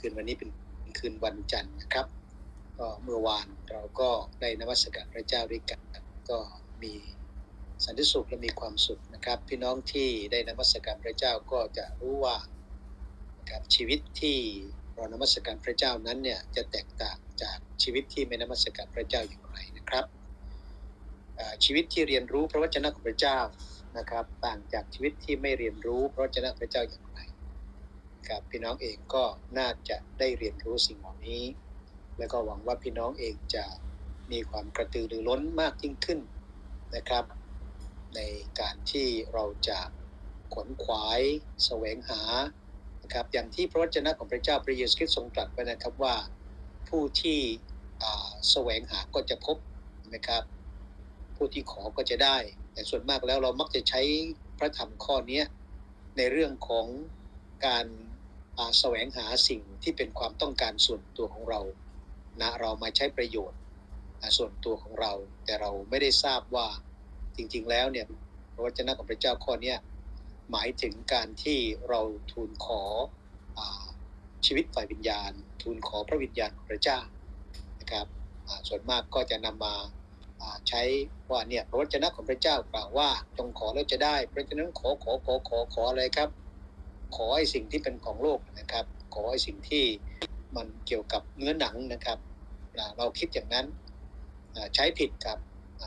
คืนวันนี้เป็นคืนวันจันทร์นะครับ ก็เมื่อวานเราก็ได้นมัสการพระเจ้าด้วยกันก็มีสันติสุขและมีความสุขนะครับ พี่น้องที่ได้นมัสการพระเจ้าก็จะรู้ว่านะครับชีวิตที่เรานมัสการพระเจ้านั้นเนี่ยจะแตกต่างจากชีวิตที่ไม่นมัสการพระเจ้าอย่างไรนะครับชีวิตที่เรียนรู้พระวจนะของพระเจ้านะครับ ต่างจากชีวิตที่ไม่เรียนรู้พระวจนะของพระเจ้าอย่าง ครับพี่น้องเองก็น่าจะได้เรียนรู้สิ่งเหล่านี้ แล้วก็หวังว่าพี่น้องเองจะมีความกระตือรือร้นมากยิ่งขึ้นนะครับ ในการที่เราจะขวนขวายแสวงหานะครับอย่างที่พระวจนะของพระเจ้าพระเยซูคริสต์ทรงตรัสไว้นะครับว่าผู้ที่แสวงหาก็จะพบนะครับ ผู้ที่ขอก็จะได้ แต่ส่วนมากแล้วเรามักจะใช้พระธรรมข้อนี้ในเรื่องของ การแสวงหาสิ่งที่เป็นความต้องการส่วนตัวของเรานะเรามาใช้ประโยชน์ส่วนตัวของเรา แต่เราไม่ได้ทราบว่าจริงๆแล้วเนี่ยพระวจนะของพระเจ้าข้อนี้หมายถึงการที่เราทูลขออชีวิตฝ่ายวิญญาณ ทูลขอพระวิญญาณของพระเจ้านะครับส่วนมากก็จะนำมาอ่าใช้ว่าเนี่ยพระวจนะของพระเจ้ากล่าวว่าจงขอแล้วจะได้เพราะฉะนั้นขอขอขอขอขออะไรครับ ขอไอ้สิ่งที่เป็นของโลกนะครับ ขอไอ้สิ่งที่มันเกี่ยวกับเนื้อหนังนะครับเราคิดอย่างนั้นใช้ผิดครับ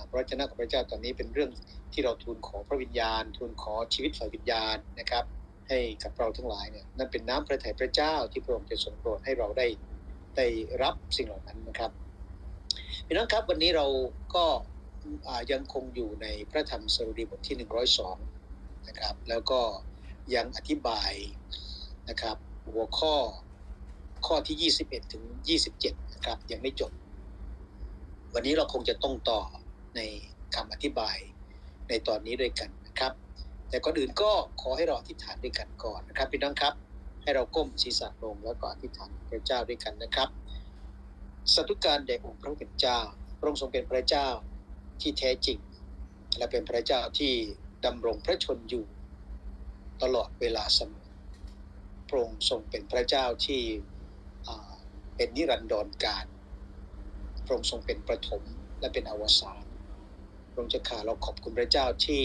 พระวจนะของพระเจ้าตอนนี้เป็นเรื่องที่เราทูลขอพระวิญญาณ ทูลขอชีวิตฝ่ายวิญญาณนะครับ ให้กับเราทั้งหลายเนี่ยนั่นเป็นน้ำพระทัยพระเจ้าที่พระองค์จะทรงโปรดให้เราได้ได้รับสิ่งเหล่านั้นนะครับพี่น้องครับวันนี้เราก็ยังคงอยู่ในพระธรรมสรุดีบทที่ 102 นะครับ แล้วก็ ยังอธิบายนะครับ หัวข้อข้อที่ 21 ถึง 27 นะครับ ยังไม่จบ วันนี้เราคงจะต้องต่อในคำอธิบายในตอนนี้ด้วยกันนะครับ แต่ก่อนอื่นก็ขอให้เราอธิษฐานด้วยกันก่อนนะครับพี่น้องครับ ให้เราก้มศีรษะลงแล้วก็อธิษฐานพระเจ้าด้วยกันนะครับสัตุการแด่องค์พระผู้เป็นเจ้าพระองค์ทรงเป็นพระเจ้าที่แท้จริง และเป็นพระเจ้าที่ดำรงพระชนอยู่ ตลอดเวลาเสมอพระองค์ทรงเป็นพระเจ้าที่เป็นนิรันดรการพระองค์ทรงเป็นประถมและเป็นอวสานพระองค์เจะขาเราขอบคุณพระเจ้าที่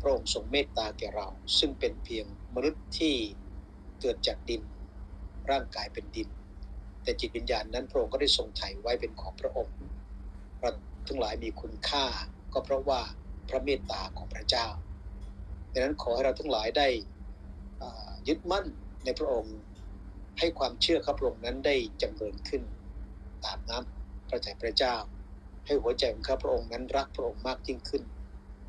พระองค์ทรงเมตตาแก่เรา ซึ่งเป็นเพียงมนุษย์ที่เกิดจากดินร่างกายเป็นดิน แต่จิตวิญญาณนั้นพระองค์ก็ได้ทรงไถ่ไว้เป็นของพระองค์เราทั้งหลายมีคุณค่า ก็เพราะว่าพระเมตตาของพระเจ้า ดังนั้นขอให้เราทั้งหลายได้ยึดมั่นในพระองค์ให้ความเชื่อข้าพระองค์นั้นได้จำเริญขึ้น ตามน้ำพระทัยพระเจ้า ให้หัวใจของข้าพระองค์นั้นรักพระองค์มากยิ่งขึ้น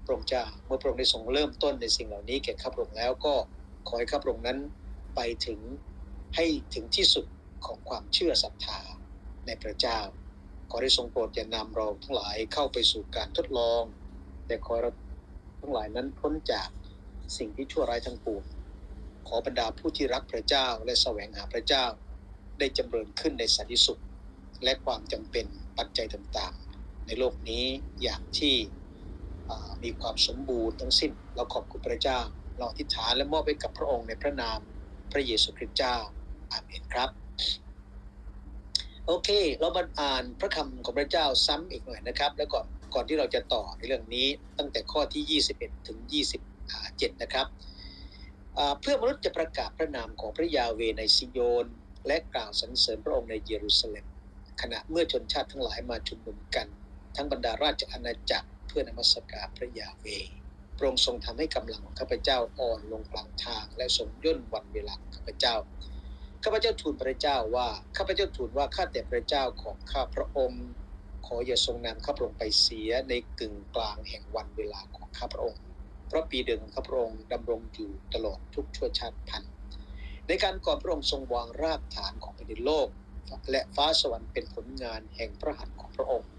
พระองค์เจ้าเมื่อพระองค์ได้ทรงเริ่มต้นในสิ่งเหล่านี้แก่ข้าพระองค์แล้วก็ขอให้ข้าพระองค์นั้นไปถึงให้ถึงที่สุดของความเชื่อศรัทธาในพระเจ้า ขอได้ทรงโปรดอย่านำเราทั้งหลายเข้าไปสู่การทดลอง แต่ขอเราทั้งหลายนั้นพ้นจาก สิ่งที่ชั่วร้ายทั้งปวงขอบรรดาผู้ที่รักพระเจ้าและแสวงหาพระเจ้า ได้จำเริญขึ้นในสันติสุข และความจำเป็นปัจจัยต่างๆ ในโลกนี้อย่างที่มีความสมบูรณ์ทั้งสิ้น เราขอบคุณพระเจ้า เราอธิษฐานและมอบให้กับพระองค์ในพระนามพระเยซูคริสต์เจ้า อาเมนครับ โอเค เรามาอ่านพระคำของพระเจ้าซ้ำอีกหน่อยนะครับ แล้วก่อนก่อนที่เราจะต่อในเรื่องนี้ตั้งแต่ข้อที่ 21 ถึง 7 นะครับเพื่อมนุษย์จะประกาศพระนามของพระยาเวในซิโยน และกล่าวสรรเสริญพระองค์ในเยรูซาเล็ม ขณะเมื่อชนชาติทั้งหลายมาชุมนุมกัน ทั้งบรรดาราชอาณาจักรเพื่อนมัสการพระยาเวพระองค์ทรงทำให้กำลังของข้าพเจ้าอ่อนลงกลางทาง และทรงย่นวันเวลาข้าพเจ้าข้าพเจ้าทูลพระเจ้าว่าข้าพเจ้าทูลว่าข้าแต่พระเจ้าของข้าพระองค์ ขออย่าทรงนำข้าพระองค์ไปเสียในกึ่งกลางแห่งวันเวลาของข้าพระองค์ พราะปีเดิมข้าพระองค์ดำรงอยู่ตลอดทุกชั่วชาติพันธุ์ในการก่อนพระองค์ทรงวางรากฐานของแผ่นดินโลก และฟ้าสวรรค์เป็นผลงานแห่งพระหัตถ์ของพระองค์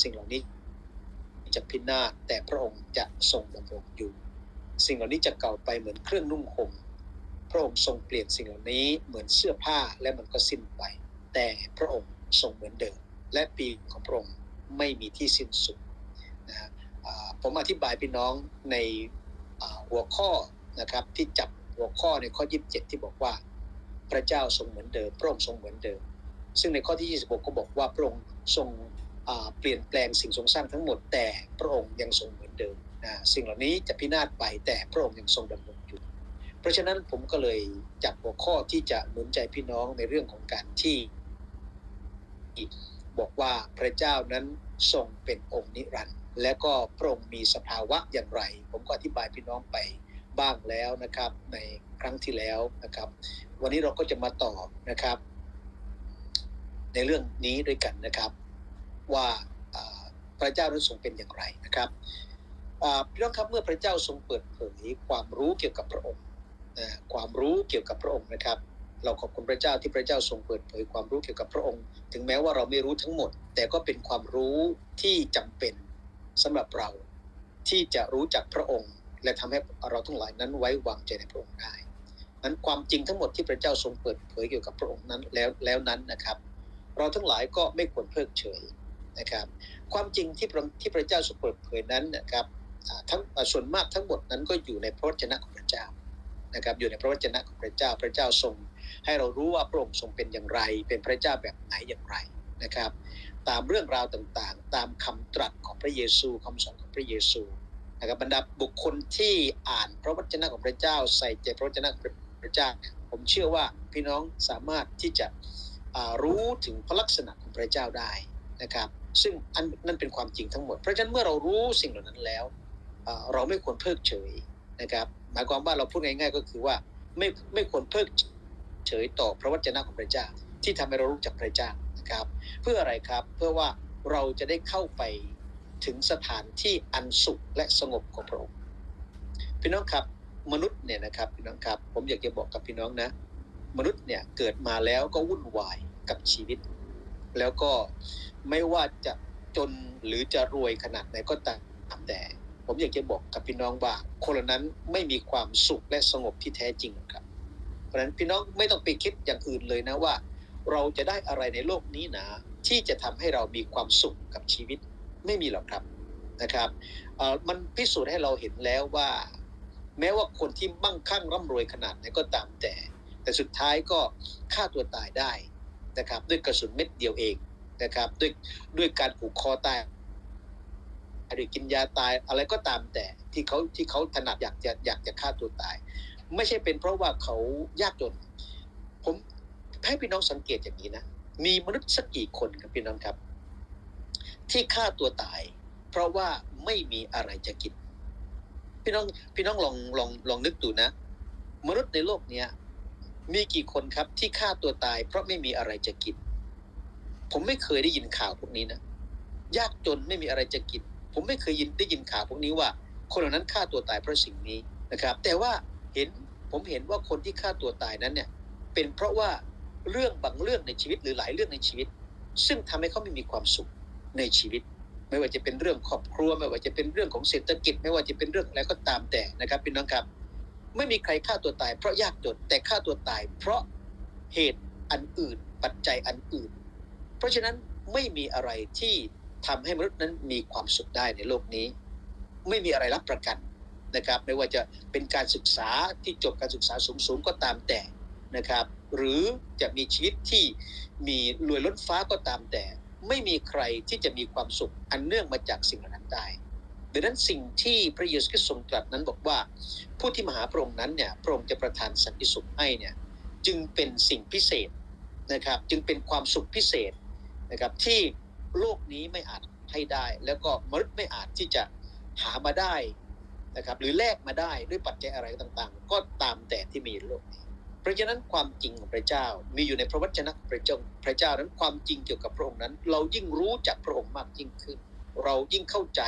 สิ่งเหล่านี้จะพินาศแต่พระองค์จะทรงดำรงอยู่ สิ่งเหล่านี้จะเก่าไปเหมือนเครื่องนุ่งห่มพระองค์ทรงเปลี่ยนสิ่งเหล่านี้เหมือนเสื้อผ้าและมันก็สิ้นไป แต่พระองค์ทรงเหมือนเดิม และปีของพระองค์ไม่มีที่สิ้นสุดนะผมอธิบายพี่น้องใน หัวข้อนะครับที่จับหัวข้อในข้อ 27 ที่บอกว่าพระเจ้าทรงเหมือนเดิมพระองค์ทรงเหมือนเดิม ซึ่งในข้อที่ 26 ก็บอกว่าพระองค์ทรงเปลี่ยนแปลงสิ่งทรงสร้างทั้งหมด แต่พระองค์ยังทรงเหมือนเดิมนะสิ่งเหล่านี้จะพินาศไปแต่พระองค์ยังทรงดำรงอยู่ เพราะฉะนั้นผมก็เลยจับหัวข้อที่จะหนุนใจพี่น้องในเรื่องของการที่บอกว่าพระเจ้านั้นทรงเป็นองค์นิรันดร์ และก็พระองค์มีสภาวะอย่างไร ผมก็อธิบายพี่น้องไปบ้างแล้วนะครับ ในครั้งที่แล้วนะครับ วันนี้เราก็จะมาต่อนะครับ ในเรื่องนี้ด้วยกันนะครับ ว่าพระเจ้านั้นทรงเป็นอย่างไรนะครับพี่น้องครับเมื่อพระเจ้าทรงเปิดเผยความรู้เกี่ยวกับพระองค์ความรู้เกี่ยวกับพระองค์นะครับ เราขอบคุณพระเจ้าที่พระเจ้าทรงเปิดเผยความรู้เกี่ยวกับพระองค์ ถึงแม้ว่าเราไม่รู้ทั้งหมด แต่ก็เป็นความรู้ที่จำเป็น สำหรับเราที่จะรู้จักพระองค์ และทำให้เราทั้งหลายนั้นไว้วางใจในพระองค์ได้นั้นความจริงทั้งหมดที่พระเจ้าทรงเปิดเผยเกี่ยวกับพระองค์นั้นแล้วแล้วนั้นนะครับ เราทั้งหลายก็ไม่ควรเพิกเฉยนะครับ ความจริงที่พระที่พระเจ้าทรงเปิดเผยนั้นนะครับทั้งส่วนมากทั้งหมดนั้นก็อยู่ในพระวจนะของพระเจ้านะครับ อยู่ในพระวจนะของพระเจ้าพระเจ้าทรง ให้เรารู้ว่าพระองค์ทรงเป็นอย่างไร เป็นพระเจ้าแบบไหนอย่างไร นะครับ ตามเรื่องราวต่างๆ ตามคำตรัสของพระเยซูคำสอนของพระเยซูนะครับบรรดาบุคคลที่อ่านพระวจนะของพระเจ้า ใส่ใจพระวจนะของพระเจ้า ผมเชื่อว่าพี่น้องสามารถที่จะรู้ถึงพระลักษณะของพระเจ้าได้นะครับ ซึ่งอันนั่นเป็นความจริงทั้งหมด เพราะฉะนั้นเมื่อเรารู้สิ่งเหล่านั้นแล้ว เราไม่ควรเพิกเฉยนะครับ หมายความว่าเราพูดง่าย ๆ ก็คือว่าไม่ไม่ควรเพิกเฉยต่อพระวจนะของพระเจ้า ที่ทำให้เรารู้จักพระเจ้า นะครับ เพื่ออะไรครับเพื่อว่าเราจะได้เข้าไปถึงสถานที่อันสุขและสงบของพระองค์พี่น้องครับมนุษย์เนี่ยนะครับพี่น้องครับ ผมอยากจะบอกกับพี่น้องนะ มนุษย์เนี่ยเกิดมาแล้วก็วุ่นวายกับชีวิต แล้วก็ไม่ว่าจะจนหรือจะรวยขนาดไหนก็ตามแต่ ผมอยากจะบอกกับพี่น้องว่าคนเหล่านั้นไม่มีความสุขและสงบที่แท้จริงครับ เพราะฉะนั้นพี่น้องไม่ต้องไปคิดอย่างอื่นเลยนะว่า เราจะได้อะไรในโลกนี้นะที่จะทำให้เรามีความสุขกับชีวิตไม่มีหรอกครับนะครับมันพิสูจน์ให้เราเห็นแล้วว่า แม้ว่าคนที่มั่งคั่งร่ำรวยขนาดไหนก็ตามแต่ แต่สุดท้ายก็ฆ่าตัวตายได้นะครับด้วยกระสุนเม็ดเดียวเองนะครับด้วยด้วยการผูกคอตายหรือกินยาตายอะไรก็ตามแต่ที่เขาที่เขาถนัดอยากจะอยากจะฆ่าตัวตาย ไม่ใช่เป็นเพราะว่าเขายากจน ผม ให้พี่น้องสังเกตอย่างนี้นะ มีมนุษย์สักกี่คนครับพี่น้องครับ ที่ฆ่าตัวตาย เพราะว่าไม่มีอะไรจะกิน พี่น้องพี่น้องลองลองลองนึกดูนะ มนุษย์ในโลกเนี้ยมีกี่คนครับที่ฆ่าตัวตาย เพราะไม่มีอะไรจะกิน ผมไม่เคยได้ยินข่าวพวกนี้นะ ยากจนไม่มีอะไรจะกิน ผมไม่เคยยินได้ยินข่าวพวกนี้ว่า คนเหล่านั้นฆ่าตัวตายเพราะสิ่งนี้นะครับ แต่ว่าเห็นผมเห็นว่าคนที่ฆ่าตัวตายนั้นเนี่ย เป็นเพราะว่า เรื่องบางเรื่องในชีวิตหรือหลายเรื่องในชีวิต ซึ่งทำให้เขาไม่มีความสุขในชีวิต ไม่ว่าจะเป็นเรื่องครอบครัว ไม่ว่าจะเป็นเรื่องของเศรษฐกิจ ไม่ว่าจะเป็นเรื่องอะไรก็ตามแต่นะครับพี่น้องครับ ไม่มีใครฆ่าตัวตายเพราะยากจนแต่ฆ่าตัวตาย เพราะเหตุอันอื่น ปัจจัยอันอื่น เพราะฉะนั้นไม่มีอะไรที่ทำให้มนุษย์นั้นมีความสุขได้ในโลกนี้ ไม่มีอะไรรับประกันนะครับ ไม่ว่าจะเป็นการศึกษาที่จบการศึกษาสูงๆก็ตามแต่นะครับ หรือจะมีชีวิตที่มีรวยล้นฟ้าก็ตามแต่ ไม่มีใครที่จะมีความสุขอันเนื่องมาจากสิ่งเหล่านั้นได้ดังนั้นสิ่งที่พระเยซูคริสต์ทรงตรัสนั้นบอกว่า ผู้ที่มาหาพระองค์นั้นเนี่ยพระองค์จะประทานสันติสุขให้เนี่ยจึงเป็นสิ่งพิเศษนะครับ จึงเป็นความสุขพิเศษนะครับที่โลกนี้ไม่อาจให้ได้ แล้วก็มนุษย์ไม่อาจที่จะหามาได้นะครับหรือแลกมาได้ด้วยปัจจัยอะไรต่างๆ ก็ตามแต่ที่มีในโลกนี้ เพราะฉะนั้นความจริงของพระเจ้ามีอยู่ในพระวจนะพระเจ้าพระเจ้านั้นความจริงเกี่ยวกับพระองค์นั้น เรายิ่งรู้จักพระองค์มากยิ่งขึ้น เรายิ่งเข้าใจ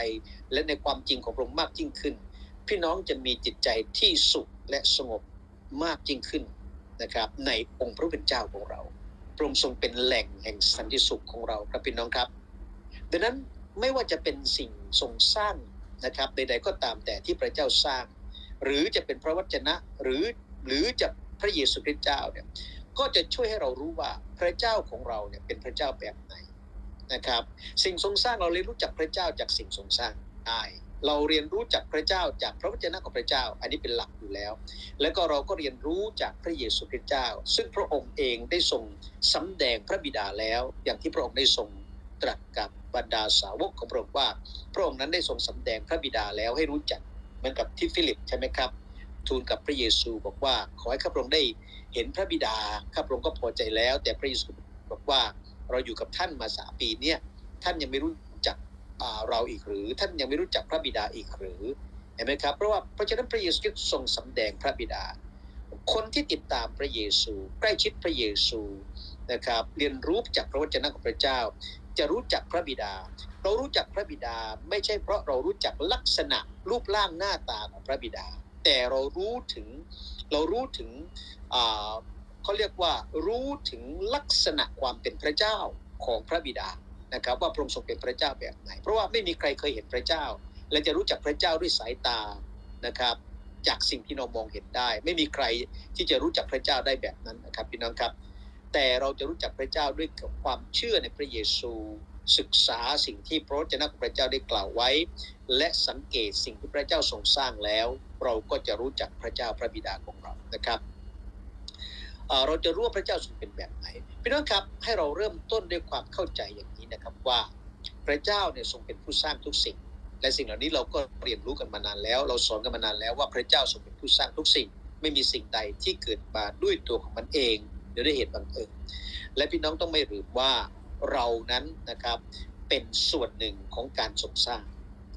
และในความจริงของพระองค์มากยิ่งขึ้น พี่น้องจะมีจิตใจที่สุขและสงบมากยิ่งขึ้นนะครับ ในองค์พระผู้เป็นเจ้าของเราพระองค์ทรงเป็นแหล่งแห่งสันติสุขของเราครับพี่น้องครับ ดังนั้นไม่ว่าจะเป็นสิ่งทรงสร้างนะครับใดๆก็ตามแต่ที่พระเจ้าสร้าง หรือจะเป็นพระวจนะหรือหรือจะ พระเยซูคริสต์เจ้าเนี่ยก็จะช่วยให้เรารู้ว่าพระเจ้าของเราเนี่ยเป็นพระเจ้าแบบไหนนะครับ สิ่งทรงสร้างเราเรียนรู้จักพระเจ้าจากสิ่งทรงสร้างได้เราเรียนรู้จากพระเจ้าจากพระวจนะของพระเจ้า อันนี้เป็นหลักอยู่แล้ว แล้วก็เราก็เรียนรู้จากพระเยซูคริสต์เจ้า ซึ่งพระองค์เองได้ทรงสำแดงพระบิดาแล้ว อย่างที่พระองค์ได้ทรงตรัสกับบรรดาสาวกของพระองค์ว่า พระองค์นั้นได้ทรงสำแดงพระบิดาแล้วให้รู้จักเหมือนกับที่ฟิลิปใช่ไหมครับ ทูลกับพระเยซูบอกว่าขอให้ข้าพระองค์ได้เห็นพระบิดาข้าพระองค์ก็พอใจแล้ว แต่พระเยซูบอกว่าเราอยู่กับท่านมาสามปีเนี่ยท่านยังไม่รู้จักเราอีกหรือ ท่านยังไม่รู้จักพระบิดาอีกหรือเห็นไหมครับเพราะว่าเพราะฉะนั้นพระเยซูทรงสำแดงพระบิดา คนที่ติดตามพระเยซู ใกล้ชิดพระเยซูนะครับเรียนรู้จากพระวจนะของพระเจ้า จะรู้จักพระบิดา เรารู้จักพระบิดาไม่ใช่เพราะเรารู้จักลักษณะรูปร่างหน้าตาของพระบิดา แต่เรารู้ถึงเรารู้ถึงเขาเรียกว่ารู้ถึงลักษณะความเป็นพระเจ้าของพระบิดานะครับ ว่าพระองค์ทรงเป็นพระเจ้าแบบไหน เพราะว่าไม่มีใครเคยเห็นพระเจ้า และจะรู้จักพระเจ้าด้วยสายตานะครับ จากสิ่งที่เรามองเห็นได้ ไม่มีใครที่จะรู้จักพระเจ้าได้แบบนั้นนะครับพี่น้องครับแต่เราจะรู้จักพระเจ้าด้วยความเชื่อในพระเยซูศึกษาสิ่งที่พระวจนะของพระเจ้าได้กล่าวไว้ และสังเกตสิ่งที่พระเจ้าทรงสร้างแล้ว เราก็จะรู้จักพระเจ้าพระบิดาของเรานะครับเราจะรู้ว่าพระเจ้าทรงเป็นแบบไหนพี่น้องครับให้เราเริ่มต้นด้วยความเข้าใจอย่างนี้นะครับว่าพระเจ้าเนี่ยทรงเป็นผู้สร้างทุกสิ่ง และสิ่งเหล่านี้เราก็เรียนรู้กันมานานแล้ว เราสอนกันมานานแล้วว่าพระเจ้าทรงเป็นผู้สร้างทุกสิ่ง ไม่มีสิ่งใดที่เกิดมาด้วยตัวของมันเองหรือด้วยเหตุบังเอิญและพี่น้องต้องไม่ลืมว่าเรานั้นนะครับเป็นส่วนหนึ่งของการทรงสร้าง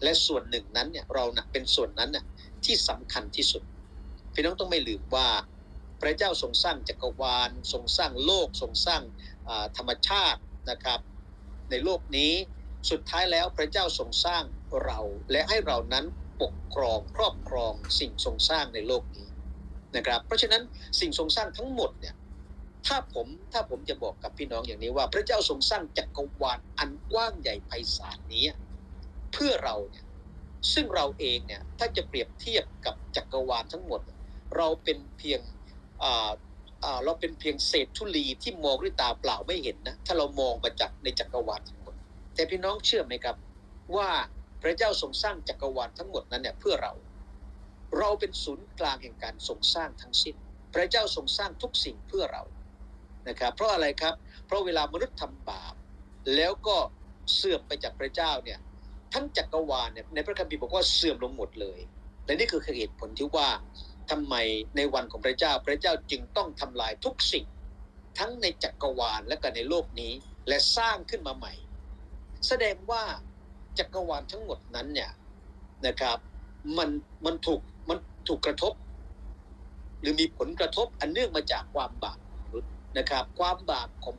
และส่วนหนึ่งนั้นเนี่ยเรานะเป็นส่วนนั้นน่ะ ที่สำคัญที่สุดพี่น้องต้องไม่ลืมว่าพระเจ้าทรงสร้างจักรวาลทรงสร้างโลกทรงสร้างธรรมชาตินะครับ ในโลกนี้สุดท้ายแล้วพระเจ้าทรงสร้างเราและให้เรานั้นปกครองครอบครองสิ่งทรงสร้างในโลกนี้นะครับ เพราะฉะนั้นสิ่งทรงสร้างทั้งหมดเนี่ยถ้าผมถ้าผมจะบอกกับพี่น้องอย่างนี้ว่า พระเจ้าทรงสร้างจักรวาลอันกว้างใหญ่ไพศาลนี้ เพื่อเราเนี่ย ซึ่งเราเองเนี่ยถ้าจะเปรียบเทียบกับจักรวาลทั้งหมด เราเป็นเพียงเราเป็นเพียงเศษธุลีที่มองด้วยตาเปล่าไม่เห็นนะถ้าเรามองมาจากในจักรวาลทั้งหมด แต่พี่น้องเชื่อไหมครับ ว่าพระเจ้าทรงสร้างจักรวาลทั้งหมดนั้นเนี่ยเพื่อเรา เราเป็นศูนย์กลางแห่งการทรงสร้างทั้งสิ้น พระเจ้าทรงสร้างทุกสิ่งเพื่อเรานะครับ เพราะอะไรครับ เพราะเวลามนุษย์ทำบาปแล้วก็เสื่อมไปจากพระเจ้าเนี่ย ทั้งจักรวาลเนี่ยในพระคัมภีร์บอกว่าเสื่อมลงหมดเลย และนี่คือเหตุผลที่ว่าทำไมในวันของพระเจ้าพระเจ้าจึงต้องทำลายทุกสิ่ง ทั้งในจักรวาลและก็ในโลกนี้และสร้างขึ้นมาใหม่ แสดงว่าจักรวาลทั้งหมดนั้นเนี่ยนะครับมันมันถูกมันถูกกระทบ หรือมีผลกระทบอันเนื่องมาจากความบาปนะครับ ความบาปของ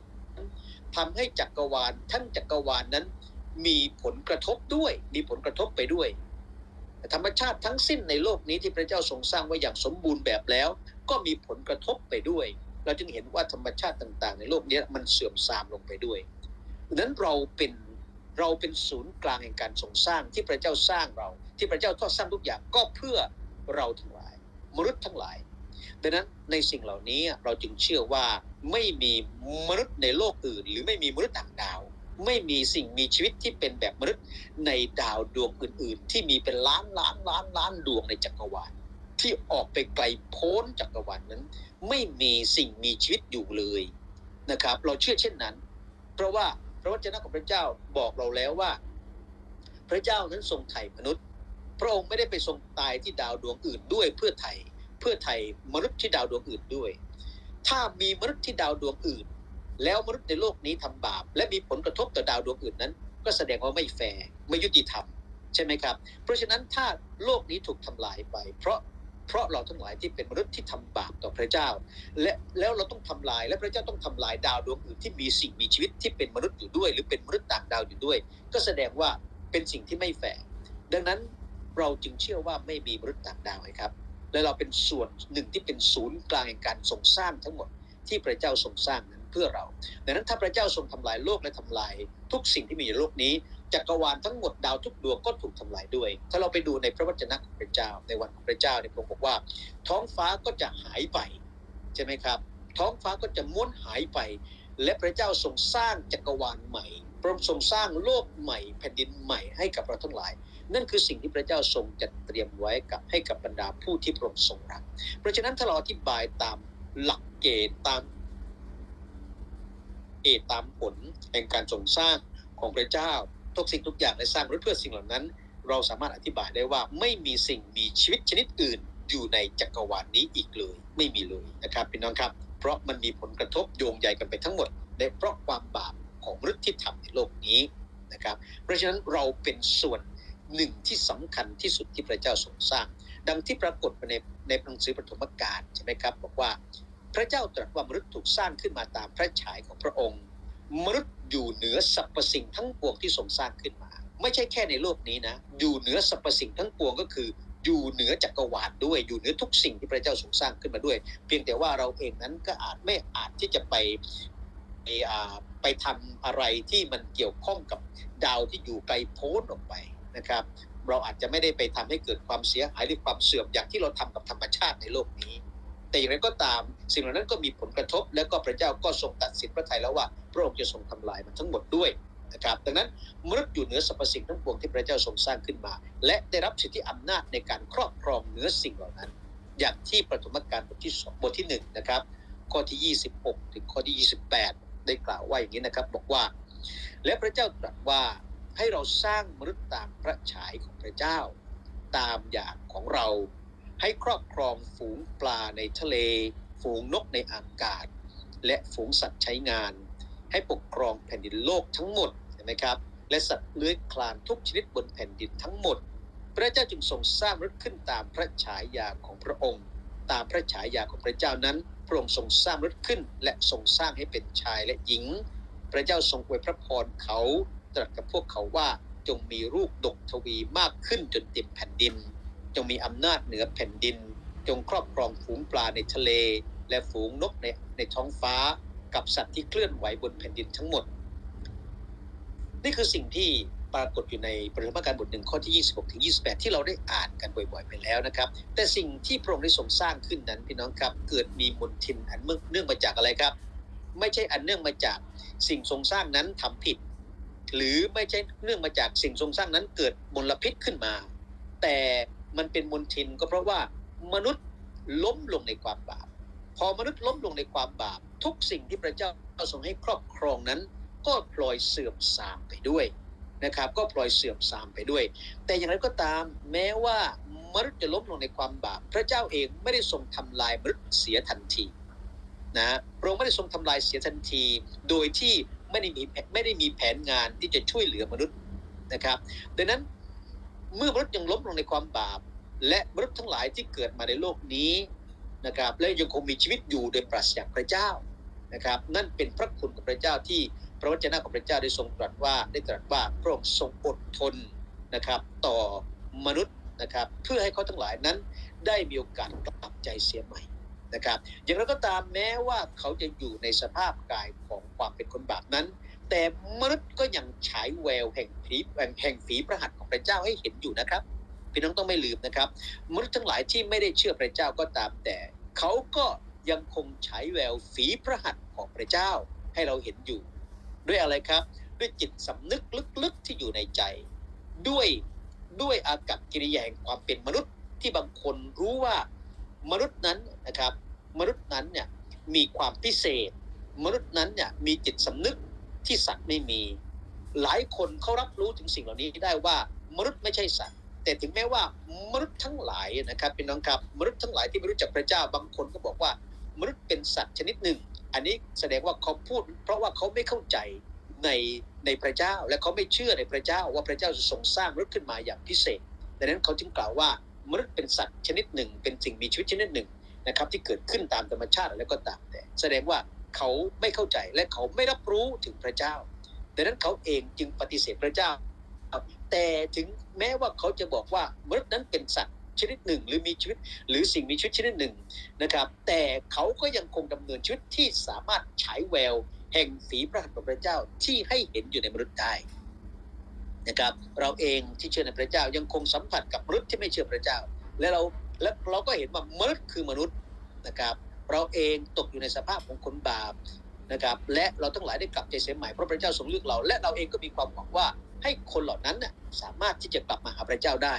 ทำให้จักรวาลทั้งจักรวาลนั้น มีผลกระทบด้วย มีผลกระทบไปด้วย ธรรมชาติทั้งสิ้นในโลกนี้ที่พระเจ้าทรงสร้างไว้อย่างสมบูรณ์แบบแล้ว ก็มีผลกระทบไปด้วย เราจึงเห็นว่าธรรมชาติต่าง ๆ ในโลกนี้มันเสื่อมทรามลงไปด้วยดังนั้นเราเป็นเราเป็นศูนย์กลางแห่งการทรงสร้างที่พระเจ้าสร้างเรา ที่พระเจ้าทอดสร้างทุกอย่างก็เพื่อเราทั้งหลาย มนุษย์ทั้งหลายดังนั้นในสิ่งเหล่านี้เราจึงเชื่อว่าไม่มีมนุษย์ในโลกอื่น หรือไม่มีมนุษย์ต่างดาว ไม่มีสิ่งมีชีวิตที่เป็นแบบมนุษย์ในดาวดวงอื่น ๆ ที่มีเป็นล้านล้านล้านล้านดวงในจักรวาลที่ออกไปไกลโพ้นจักรวาลนั้น ไม่มีสิ่งมีชีวิตอยู่เลยนะครับ เราเชื่อเช่นนั้น เพราะว่าพระวจนะของพระเจ้าบอกเราแล้วว่า พระเจ้านั้นทรงไถ่มนุษย์ พระองค์ไม่ได้ไปทรงตายที่ดาวดวงอื่นด้วยเพื่อไถ่เพื่อไถ่มนุษย์ที่ดาวดวงอื่นด้วย ถ้ามีมนุษย์ที่ดาวดวงอื่น แล้วมนุษย์ในโลกนี้ทำบาป และมีผลกระทบต่อดาวดวงอื่นนั้น ก็แสดงว่าไม่แฟร์ไม่ยุติธรรมใช่ไหมครับ เพราะฉะนั้นถ้าโลกนี้ถูกทำลายไป เพราะเพราะเราทั้งหลายที่เป็นมนุษย์ที่ทำบาปต่อพระเจ้า และแล้วเราต้องทำลาย และพระเจ้าต้องทำลายดาวดวงอื่นที่มีสิ่งมีชีวิตที่เป็นมนุษย์อยู่ด้วย หรือเป็นมนุษย์ต่างดาวอยู่ด้วย ก็แสดงว่าเป็นสิ่งที่ไม่แฟร์ดังนั้นเราจึงเชื่อว่าไม่มีมนุษย์ต่างดาวครับ และเราเป็นส่วนหนึ่งที่เป็นศูนย์กลางแห่งการทรงสร้างทั้งหมดที่พระเจ้าทรงสร้างนั้นเพื่อเรา ดังนั้นถ้าพระเจ้าทรงทำลายโลกและทำลาย ทุกสิ่งที่มีในโลกนี้จักรวาลทั้งหมดดาวทุกดวงก็ถูกทำลายด้วย ถ้าเราไปดูในพระวจนะของพระเจ้าในวันของพระเจ้าเนี่ยพระองค์บอกว่า ท้องฟ้าก็จะหายไปใช่ไหมครับ ท้องฟ้าก็จะม้วนหายไป และพระเจ้าทรงสร้างจักรวาลใหม่พระองค์ทรงสร้างโลกใหม่ แผ่นดินใหม่ให้กับเราทั้งหลาย นั่นคือสิ่งที่พระเจ้าทรงจัดเตรียมไว้กับให้กับบรรดาผู้ที่พระองค์ทรงรักเพราะฉะนั้นถ้าเราอธิบายตามหลักเกณฑ์ตาม เอตามผลแห่งการทรงสร้างของพระเจ้าทุกสิ่งทุกอย่างได้สร้างไว้เพื่อสิ่งเหล่านั้น เราสามารถอธิบายได้ว่าไม่มีสิ่งมีชีวิตชนิดอื่น อยู่ในจักรวาลนี้อีกเลย ไม่มีเลยนะครับพี่น้องครับ เพราะมันมีผลกระทบโยงใยกันไปทั้งหมดและเพราะความบาปของมนุษย์ที่ทำในโลกนี้นะครับ เพราะฉะนั้นเราเป็นส่วนหนึ่งที่สำคัญที่สุดที่พระเจ้าทรงสร้าง ดังที่ปรากฏในในหนังสือปฐมกาลใช่ไหมครับ บอกว่า พระเจ้าตรัสว่ามนุษย์ถูกสร้างขึ้นมาตามพระฉายของพระองค์ มนุษย์อยู่เหนือสรรพสิ่งทั้งปวงที่ทรงสร้างขึ้นมา ไม่ใช่แค่ในโลกนี้นะ อยู่เหนือสรรพสิ่งทั้งปวงก็คือ อยู่เหนือจักรวาลด้วย อยู่เหนือทุกสิ่งที่พระเจ้าทรงสร้างขึ้นมาด้วย เพียงแต่ว่าเราเองนั้นก็อาจไม่อาจที่จะไปไปไปทำอะไรที่มันเกี่ยวข้องกับดาวที่อยู่ไกลโพ้นออกไปนะครับ เราอาจจะไม่ได้ไปทำให้เกิดความเสียหายหรือความเสื่อมอย่างที่เราทำกับธรรมชาติในโลกนี้ แต่อย่างไรก็ตาม สิ่งเหล่านั้นก็มีผลกระทบ แล้วก็พระเจ้าก็ทรงตัดสินพระทัยแล้วว่า พระองค์จะทรงทำลายมันทั้งหมดด้วยนะครับดังนั้นมนุษย์อยู่เหนือสรรพสิ่งทั้งปวงที่พระเจ้าทรงสร้างขึ้นมา และได้รับสิทธิอำนาจในการครอบครองเหนือสิ่งเหล่านั้น อย่างที่ปฐมกาลบทที่สองบทที่หนึ่งนะครับข้อที่ 26 ถึงข้อที่ 28 ได้กล่าวว่าอย่างนี้นะครับ บอกว่า และพระเจ้าตรัสว่าให้เราสร้างมนุษย์ตามพระฉายของพระเจ้า ตามอย่างของเรา ให้ครอบครองฝูงปลาในทะเล ฝูงนกในอากาศ และฝูงสัตว์ใช้งาน ให้ปกครองแผ่นดินโลกทั้งหมดเห็นไหมครับ และสัตว์เลื้อยคลานทุกชนิดบนแผ่นดินทั้งหมด พระเจ้าจึงทรงสร้างมนุษย์ขึ้นตามพระฉายาของพระองค์ ตามพระฉายาของพระเจ้านั้น พระองค์ทรงสร้างมนุษย์ขึ้น และทรงสร้างให้เป็นชายและหญิง พระเจ้าทรงอวยพระพรเขาตรัสกับพวกเขาว่าจงมีรูปดกทวีมากขึ้นจนเต็มแผ่นดิน จงมีอำนาจเหนือแผ่นดิน จงครอบครองฝูงปลาในทะเล และฝูงนกในในท้องฟ้า กับสัตว์ที่เคลื่อนไหวบนแผ่นดินทั้งหมด นี่คือสิ่งที่ปรากฏอยู่ในปฐมกาลบทหนึ่งข้อที่ 26 ถึง 28 ที่เราได้อ่านกันบ่อยๆ ไปแล้วนะครับ แต่สิ่งที่พระองค์ได้ทรงสร้างขึ้นนั้นพี่น้องครับ เกิดมีมนทินอันเนื่องมาจากอะไรครับ ไม่ใช่อันเนื่องมาจากสิ่งทรงสร้างนั้นทำผิด หรือไม่ใช่เนื่องมาจากสิ่งทรงสร้างนั้นเกิดมลพิษขึ้นมา แต่ มันเป็นมลทินก็เพราะว่ามนุษย์ล้มลงในความบาป พอมนุษย์ล้มลงในความบาป ทุกสิ่งที่พระเจ้าทรงให้ครอบครองนั้น ก็พลอยเสื่อมทรามไปด้วยนะครับ ก็พลอยเสื่อมทรามไปด้วย แต่อย่างไรก็ตามแม้ว่ามนุษย์จะล้มลงในความบาป พระเจ้าเองไม่ได้ทรงทำลายมนุษย์เสียทันทีนะพระองค์ไม่ได้ทรงทำลายเสียทันที โดยที่ไม่ได้มีไม่ได้มีแผนงานที่จะช่วยเหลือมนุษย์นะครับ ดังนั้น เมื่อมนุษย์ยังล้มลงในความบาป และมนุษย์ทั้งหลายที่เกิดมาในโลกนี้นะครับ และยังคงมีชีวิตอยู่โดยปราศจากพระเจ้านะครับ นั่นเป็นพระคุณของพระเจ้าที่พระวจนะของพระเจ้าได้ทรงตรัสว่าได้ตรัสว่าพระองค์ทรงอดทนนะครับ ต่อมนุษย์นะครับเพื่อให้เขาทั้งหลายนั้นได้มีโอกาสกลับใจเสียใหม่นะครับ อย่างไรก็ตามแม้ว่าเขาจะอยู่ในสภาพกายของความเป็นคนบาปนั้น แต่มนุษย์ก็ยังฉายแววแห่งผีแห่งฝีพระหัตถ์ของพระเจ้าให้เห็นอยู่นะครับพี่น้องต้องไม่ลืมนะครับ มนุษย์ทั้งหลายที่ไม่ได้เชื่อพระเจ้าก็ตามแต่เขาก็ยังคงฉายแววฝีพระหัตถ์ของพระเจ้าให้เราเห็นอยู่ ด้วยอะไรครับ ด้วยจิตสำนึกลึกๆที่อยู่ในใจ ด้วยด้วยอากับกิริยาแห่งความเป็นมนุษย์ที่บางคนรู้ว่ามนุษย์นั้นนะครับ มนุษย์นั้นเนี่ยมีความพิเศษ มนุษย์นั้นเนี่ยมีจิตสำนึก ที่สัตว์ไม่มี หลายคนเขารับรู้ถึงสิ่งเหล่านี้ได้ว่ามนุษย์ไม่ใช่สัตว์แต่ถึงแม้ว่ามนุษย์ทั้งหลายนะครับเป็นน้องครับมนุษย์ทั้งหลายที่ไม่รู้จักพระเจ้าบางคนก็บอกว่ามนุษย์เป็นสัตว์ชนิดหนึ่ง อันนี้แสดงว่าเขาพูด เพราะว่าเขาไม่เข้าใจในในพระเจ้าและเขาไม่เชื่อในพระเจ้าว่าพระเจ้าจะทรงสร้างมนุษย์ขึ้นมาอย่างพิเศษ ดังนั้นเขาจึงกล่าวว่ามนุษย์เป็นสัตว์ชนิดหนึ่ง เป็นสิ่งมีชีวิตชนิดหนึ่งนะครับที่เกิดขึ้นตามธรรมชาติแล้วก็ตามแต่แสดงว่า เขาไม่เข้าใจและเขาไม่รับรู้ถึงพระเจ้าดังนั้นเขาเองจึงปฏิเสธพระเจ้า แต่ถึงแม้ว่าเขาจะบอกว่ามนุษย์นั้นเป็นสัตว์ชนิดหนึ่ง หรือมีชีวิต หรือสิ่งมีชีวิตชนิดหนึ่งนะครับ แต่เขาก็ยังคงดำเนินชีวิตที่สามารถฉายแวว แห่งฝีพระหัตถ์ของพระเจ้าที่ให้เห็นอยู่ในมนุษย์ได้นะครับ เราเองที่เชื่อในพระเจ้ายังคงสัมผัสกับมนุษย์ที่ไม่เชื่อพระเจ้า และเราและเราก็เห็นว่ามนุษย์คือมนุษย์นะครับ เราเองตกอยู่ในสภาพของคนบาปนะครับและเราทั้งหลายได้กลับใจเสียใหม่เพราะพระเจ้าทรงเลือกเรา และเราเองก็มีความหวังว่าให้คนเหล่านั้นน่ะสามารถที่จะกลับมาหาพระเจ้าได้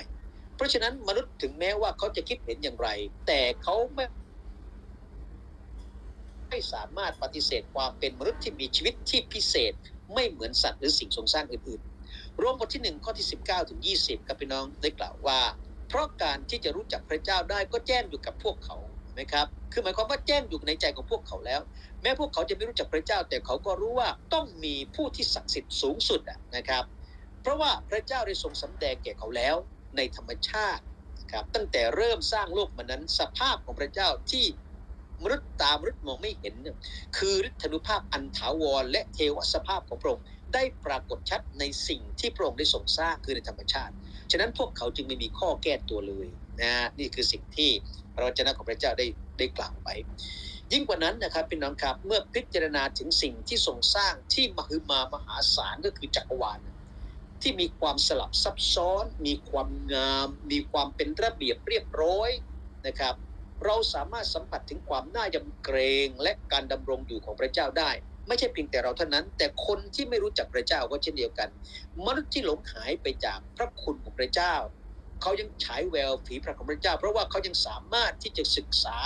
เพราะฉะนั้นมนุษย์ถึงแม้ว่าเขาจะคิดเห็นอย่างไร แต่เขาไม่ไม่สามารถปฏิเสธความเป็นมนุษย์ที่มีชีวิตที่พิเศษ ไม่เหมือนสัตว์หรือสิ่งทรงสร้างอื่นๆรวมบทที่หนึ่งข้อที่ 19 ถึง 20ครับพี่น้องได้กล่าวว่า เพราะการที่จะรู้จักพระเจ้าได้ก็แจ้งอยู่กับพวกเขา นะครับ คือหมายความว่าแจ้งอยู่ในใจของพวกเขาแล้ว แม้พวกเขาจะไม่รู้จักพระเจ้า แต่เขาก็รู้ว่าต้องมีผู้ที่ศักดิ์สิทธิ์สูงสุดนะครับ เพราะว่าพระเจ้าได้ทรงสำแดงแก่เขาแล้วในธรรมชาติครับ ตั้งแต่เริ่มสร้างโลกมานั้นสภาพของพระเจ้าที่มนุษย์ตามนุษย์มองไม่เห็น คือฤทธานุภาพอันถาวร และเทวสภาพของพระองค์ได้ปรากฏชัดในสิ่งที่พระองค์ได้ทรงสร้างคือในธรรมชาติ ฉะนั้นพวกเขาจึงไม่มีข้อแก้ตัวเลยนะนี่คือสิ่งที่ ระวจนะของพระเจ้าได้ได้กล่าวไว้ ยิ่งกว่านั้นนะครับพี่น้องครับเมื่อพิจารณาถึงสิ่งที่ทรงสร้างที่มหึมามหาศาลก็คือจักรวาลที่มีความสลับซับซ้อน มีความงาม มีความเป็นระเบียบเรียบร้อยนะครับ เราสามารถสัมผัสถึงความน่ายำเกรงและการดำรงอยู่ของพระเจ้าได้ ไม่ใช่เพียงแต่เราเท่านั้น แต่คนที่ไม่รู้จักพระเจ้าก็เช่นเดียวกัน มนุษย์ที่หลงหายไปจากพระคุณของพระเจ้า เขายังฉายแววฝีพระของพระเจ้า เพราะว่าเขายังสามารถที่จะศึกษา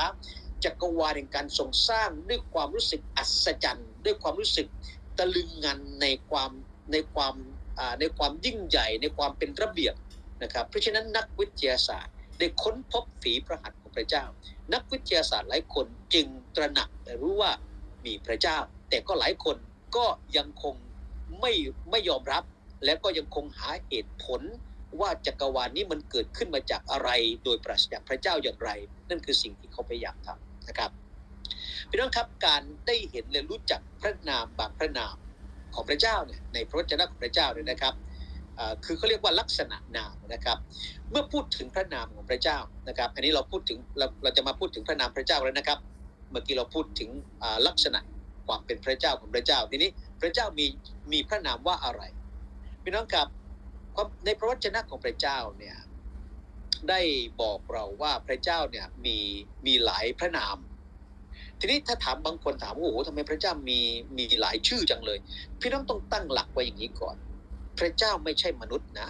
จักรวาลแห่งการทรงสร้างด้วยความรู้สึกอัศจรรย์ ด้วยความรู้สึกตะลึงงันในความในความในความยิ่งใหญ่ ในความเป็นระเบียบนะครับ เพราะฉะนั้นนักวิทยาศาสตร์ได้ค้นพบฝีพระหัตถ์ของพระเจ้า นักวิทยาศาสตร์หลายคนจึงตระหนักและรู้ว่ามีพระเจ้า แต่ก็หลายคนก็ยังคงไม่ไม่ยอมรับ และก็ยังคงหาเหตุผล ว่าจักรวาลนี้มันเกิดขึ้นมาจากอะไรโดยปราศจากพระเจ้าอย่างไร นั่นคือสิ่งที่เขาพยายามทำนะครับพี่น้องครับการได้เห็นและรู้จักพระนามบางพระนามของพระเจ้าเนี่ยในพระวจนะของพระเจ้าเนี่ยนะครับคือเขาเรียกว่าลักษณะนามนะครับ เมื่อพูดถึงพระนามของพระเจ้านะครับ อันนี้เราพูดถึงเราเราจะมาพูดถึงพระนามพระเจ้าแล้วนะครับ เมื่อกี้เราพูดถึงลักษณะความเป็นพระเจ้าของพระเจ้าทีนี้พระเจ้ามีมีพระนามว่าอะไรพี่น้องครับ ในพระวจนะของพระเจ้าเนี่ยได้บอกเราว่าพระเจ้าเนี่ยมีมีหลายพระนาม ทีนี้ถ้าถามบางคนถามว่าโอ้โหทำไมพระเจ้ามีมีหลายชื่อจังเลย พี่น้องต้องตั้งหลักไว้อย่างนี้ก่อน พระเจ้าไม่ใช่มนุษย์นะ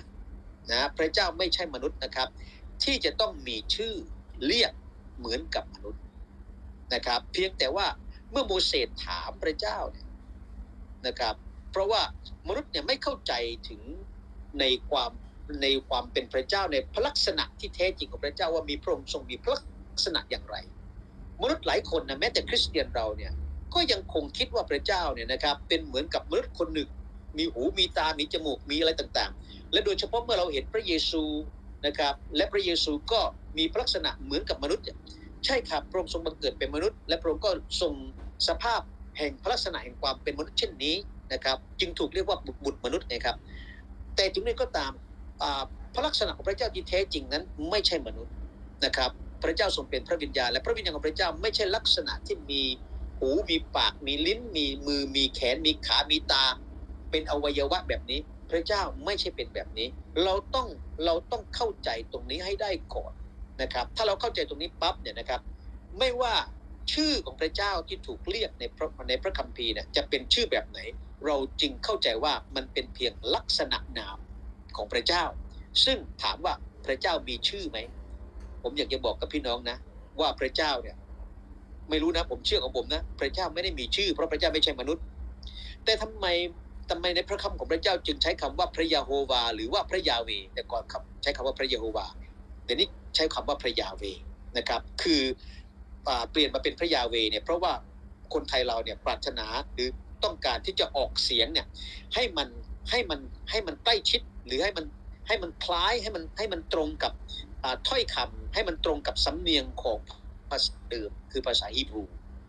นะพระเจ้าไม่ใช่มนุษย์นะครับ ที่จะต้องมีชื่อเรียกเหมือนกับมนุษย์นะครับ เพียงแต่ว่าเมื่อโมเสสถามพระเจ้าเนี่ยนะครับ เพราะว่ามนุษย์เนี่ยไม่เข้าใจถึง ในความในความเป็นพระเจ้าในพระลักษณะที่แท้จริงของพระเจ้าว่ามีพระองค์ทรงมีพระลักษณะอย่างไร มนุษย์หลายคนนะแม้แต่คริสเตียนเราเนี่ยก็ยังคงคิดว่าพระเจ้าเนี่ยนะครับเป็นเหมือนกับมนุษย์คนหนึ่ง มีหูมีตามีจมูกมีอะไรต่างๆ และโดยเฉพาะเมื่อเราเห็นพระเยซูนะครับและพระเยซูก็มีลักษณะเหมือนกับมนุษย์ ใช่ครับพระองค์ทรงบังเกิดเป็นมนุษย์ และพระองค์ก็ทรงสภาพแห่งพระลักษณะแห่งความเป็นมนุษย์เช่นนี้นะครับ จึงถูกเรียกว่าบุตรมนุษย์นะครับ แต่ถึงนี้ก็ตามพระลักษณะของพระเจ้าที่แท้จริงนั้นไม่ใช่มนุษย์นะครับ พระเจ้าทรงเป็นพระวิญญาณและพระวิญญาณของพระเจ้าไม่ใช่ลักษณะที่มีหูมีปากมีลิ้นมีมือมีแขนมีขามีตา เป็นอวัยวะแบบนี้ พระเจ้าไม่ใช่เป็นแบบนี้ เราต้องเราต้องเข้าใจตรงนี้ให้ได้ก่อนนะครับ ถ้าเราเข้าใจตรงนี้ปั๊บเนี่ยนะครับ ไม่ว่าชื่อของพระเจ้าที่ถูกเรียกในพระในพระคัมภีร์เนี่ยจะเป็นชื่อแบบไหน เราจึงเข้าใจว่ามันเป็นเพียงลักษณะนามของพระเจ้า ซึ่งถามว่าพระเจ้ามีชื่อไหม ผมอยากจะบอกกับพี่น้องนะ ว่าพระเจ้าเนี่ยไม่รู้นะผมเชื่อของผมนะ พระเจ้าไม่ได้มีชื่อ เพราะพระเจ้าไม่ใช่มนุษย์ แต่ทำไมทำไมในพระคำของพระเจ้าจึงใช้คำว่าพระยาโฮวา หรือว่าพระยาเว แต่ก่อนคำใช้คำว่าพระยาโฮวาเดี๋ยวนี้ใช้คำว่าพระยาเวนะครับ คืออเปลี่ยนมาเป็นพระยาเวเนี่ยเพราะว่าคนไทยเราเนี่ยปรารถนาหรือ ต้องการที่จะออกเสียงเนี่ยให้มันให้มันให้มันใกล้ชิดหรือให้มันให้มันคล้ายให้มันให้มันตรงกับถ้อยคำให้มันตรงกับสำเนียงของภาษาเดิมคือภาษาฮีบรู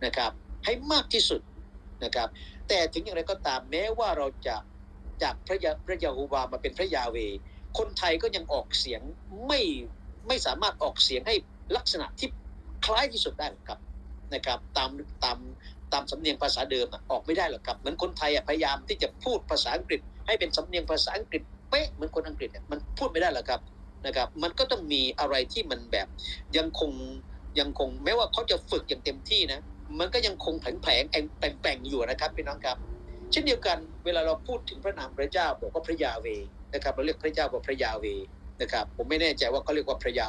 นะครับ ให้มากที่สุดนะครับ แต่ถึงอย่างไรก็ตามแม้ว่าเราจะจากพระยาพระยาโฮวามาเป็นพระยาเว คนไทยก็ยังออกเสียงไม่ไม่สามารถออกเสียงให้ลักษณะที่คล้ายที่สุดได้กครับนะครับ ตามตาม ตามสำเนียงภาษาเดิมอออกไม่ได้หรอกครับ เหมือนคนไทยพยายามที่จะพูดภาษาอังกฤษ ให้เป็นสำเนียงภาษาอังกฤษเป๊ะเหมือนคนอังกฤษมันพูดไม่ได้หรอกครับนะครับ มันก็ต้องมีอะไรที่มันแบบยังคงยังคงแม้ว่าเขาจะฝึกอย่างเต็มที่นะมันก็ยังคงแผลงแผลงแองแปลงอยู่นะครับพี่น้องครับ เช่นเดียวกันเวลาเราพูดถึงพระนามพระเจ้าบอกว่าพระยาเวนะครับเราเรียกพระเจ้าว่าพระยาเวนะครับผมไม่แน่ใจว่าเขาเรียกว่าพระยา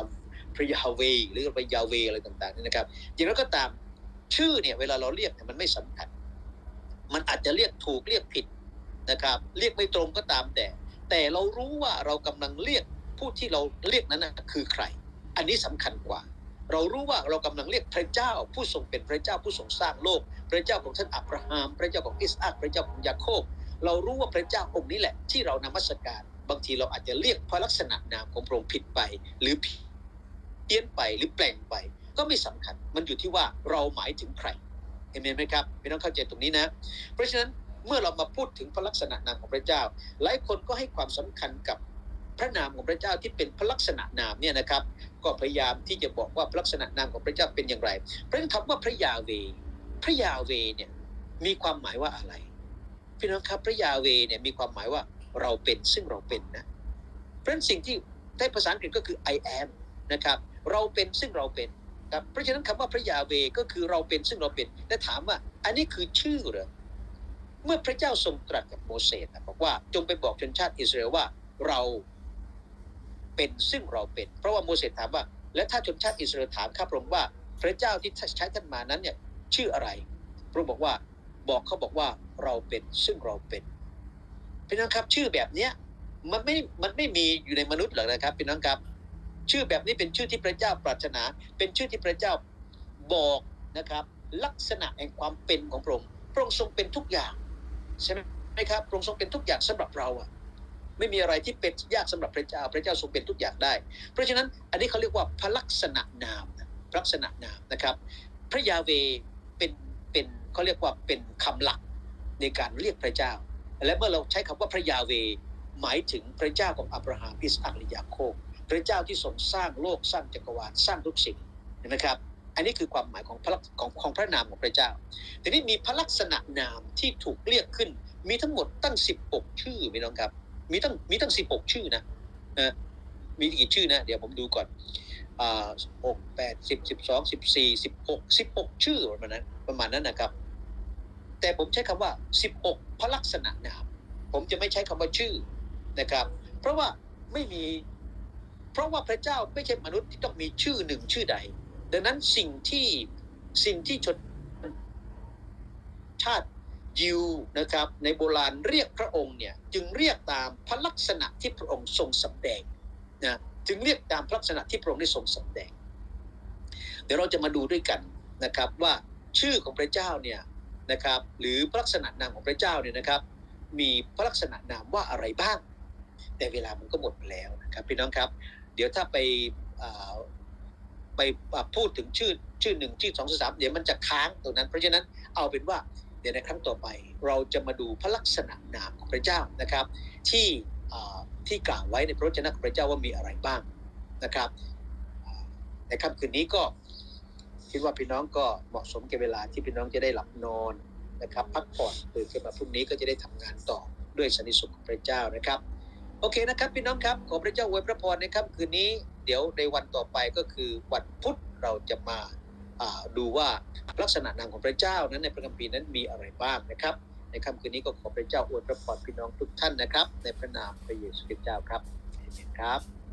พระยาเวหรือพระยาเวอะไรต่างๆนี่นะครับอย่างนั้นก็ตาม ชื่อเนี่ยเวลาเราเรียกเนี่ยมันไม่สำคัญ มันอาจจะเรียกถูกเรียกผิดนะครับ เรียกไม่ตรงก็ตามแต่ แต่เรารู้ว่าเรากำลังเรียกผู้ที่เราเรียกนั้นนะคือใคร อันนี้สำคัญกว่า เรารู้ว่าเรากำลังเรียกพระเจ้า ผู้ทรงเป็นพระเจ้าผู้ทรงสร้างโลก พระเจ้าของท่านอับราฮัมพระเจ้าของอิสอัคพระเจ้าของยาโคบ เรารู้ว่าพระเจ้าองค์นี้แหละ ที่เรานมัสการ บางทีเราอาจจะเรียกพระลักษณะนามของพระองค์ผิดไป หรือเพี้ยนไปหรือแปลงไป ก็ไม่สำคัญ มันอยู่ที่ว่าเราหมายถึงใครเห็นไหมครับไม่ต้องเข้าใจตรงนี้นะ เพราะฉะนั้นเมื่อเรามาพูดถึงพระลักษณะนามของพระเจ้า หลายคนก็ให้ความสำคัญกับพระนามของพระเจ้าที่เป็นพระลักษณะนามเนี่ยนะครับ ก็พยายามที่จะบอกว่าพระลักษณะนามของพระเจ้าเป็นอย่างไร เพราะฉะนั้นคำว่าพระยาเว พระยาเวเนี่ยมีความหมายว่าอะไร พี่น้องครับพระยาเวเนี่ยมีความหมายว่าเราเป็นซึ่งเราเป็นนะเพราะฉะนั้นสิ่งที่ในภาษาอังกฤษก็คือ I am นะครับ เราเป็นซึ่งเราเป็น ครับเพราะฉะนั้นคำว่าพระยาเวก็คือเราเป็นซึ่งเราเป็นแต่ถามว่า อันนี้คือชื่อเหรอเมื่อพระเจ้าทรงตรัสกับโมเสสนะบอกว่าจงไปบอกชนชาติอิสราเอลว่าเราเป็นซึ่งเราเป็น เพราะว่าโมเสสถามว่า และถ้าชนชาติอิสราเอลถามข้าพระองค์ว่า พระเจ้าที่ใช้ท่านมานั้นเนี่ยชื่ออะไรพระองค์บอกว่าบอกเขาบอกว่าเราเป็นซึ่งเราเป็นพี่น้องครับชื่อแบบเนี้ยมันไม่มันไม่มีอยู่ในมนุษย์หรอกนะครับพี่น้องครับ ชื่อแบบนี้เป็นชื่อที่พระเจ้าปรารถนา เป็นชื่อที่พระเจ้าบอกนะครับ ลักษณะแห่งความเป็นของพระองค์พระองค์ทรงเป็นทุกอย่างใช่ไหมครับพระองค์ทรงเป็นทุกอย่างสำหรับเราอะไม่มีอะไรที่เป็นยากสำหรับพระเจ้า พระเจ้าทรงเป็นทุกอย่างได้ เพราะฉะนั้นอันนี้เขาเรียกว่าพระลักษณะนามนะลักษณะนามนะครับ พระยาเวเป็นเป็นเขาเรียกว่าเป็นคำหลักในการเรียกพระเจ้า และเมื่อเราใช้คำว่าพระยาเวหมายถึงพระเจ้าของอับราฮัมอิสอัคและยาโคบ พระเจ้าที่ทรงสร้างโลกสร้างจักรวาลสร้างทุกสิ่งนไหมครับ อันนี้คือความหมายของพระของของพระนามของพระเจ้า ทีนี้มีพระลักษณะนามที่ถูกเรียกขึ้น มีทั้งหมดตั้ง 16 ชื่อพี่น้องครับ มีตั้งมีตั้ง 16 ชื่อนะนะมีกี่ชื่อนะ เดี๋ยวผมดูก่อนอ่าหกแปดสิบสิบสองสิบสี่สิบหกสิบหกชื่อประมาณนั้นประมาณนั้นนะครับ แต่ผมใช้คำว่า16พระลักษณะนาม ผมจะไม่ใช้คำว่าชื่อนะครับ เพราะว่าไม่มี เพราะว่าพระเจ้าไม่ใช่มนุษย์ที่ต้องมีชื่อหนึ่งชื่อใด ดังนั้นสิ่งที่สิ่งที่ชนชาติยิวนะครับในโบราณเรียกพระองค์เนี่ยจึงเรียกตามพระลักษณะที่พระองค์ทรงสำแดงนะจึงเรียกตามพระลักษณะที่พระองค์ได้ทรงสำแดง เดี๋ยวเราจะมาดูด้วยกันนะครับว่าชื่อของพระเจ้าเนี่ยนะครับหรือพระลักษณะนามของพระเจ้าเนี่ยนะครับ มีพระลักษณะนามว่าอะไรบ้าง แต่เวลามันก็หมดไปแล้วนะครับพี่น้องครับ เดี๋ยวถ้าไปไปพูดถึงชื่อชื่อหนึ่งชื่อสองสามเดี๋ยวมันจะค้างตรงนั้น เพราะฉะนั้นเอาเป็นว่าเดี๋ยวในครั้งต่อไป เราจะมาดูพระลักษณะนามของพระเจ้านะครับ ที่ที่กล่าวไว้ในพระวจนะของพระเจ้าว่ามีอะไรบ้างนะครับในค่ำคืนนี้ก็คิดว่าพี่น้องก็เหมาะสมกับเวลาที่พี่น้องจะได้หลับนอนนะครับ พักผ่อนตื่นขึ้นมาพรุ่งนี้ก็จะได้ทำงานต่อด้วยสันติสุขของพระเจ้านะครับ โอเคนะครับพี่น้องครับขอพระเจ้าอวยพระพรในค่ำคืนนี้ เดี๋ยวในวันต่อไปก็คือวันพุธเราจะมาดูว่าลักษณะนามของพระเจ้านั้นในพระคัมภีร์นั้นมีอะไรบ้างนะครับ ในค่ำคืนนี้ก็ขอพระเจ้าอวยพระพรพี่น้องทุกท่านนะครับ ในพระนามพระเยซูคริสต์เจ้าครับเอเมนครับ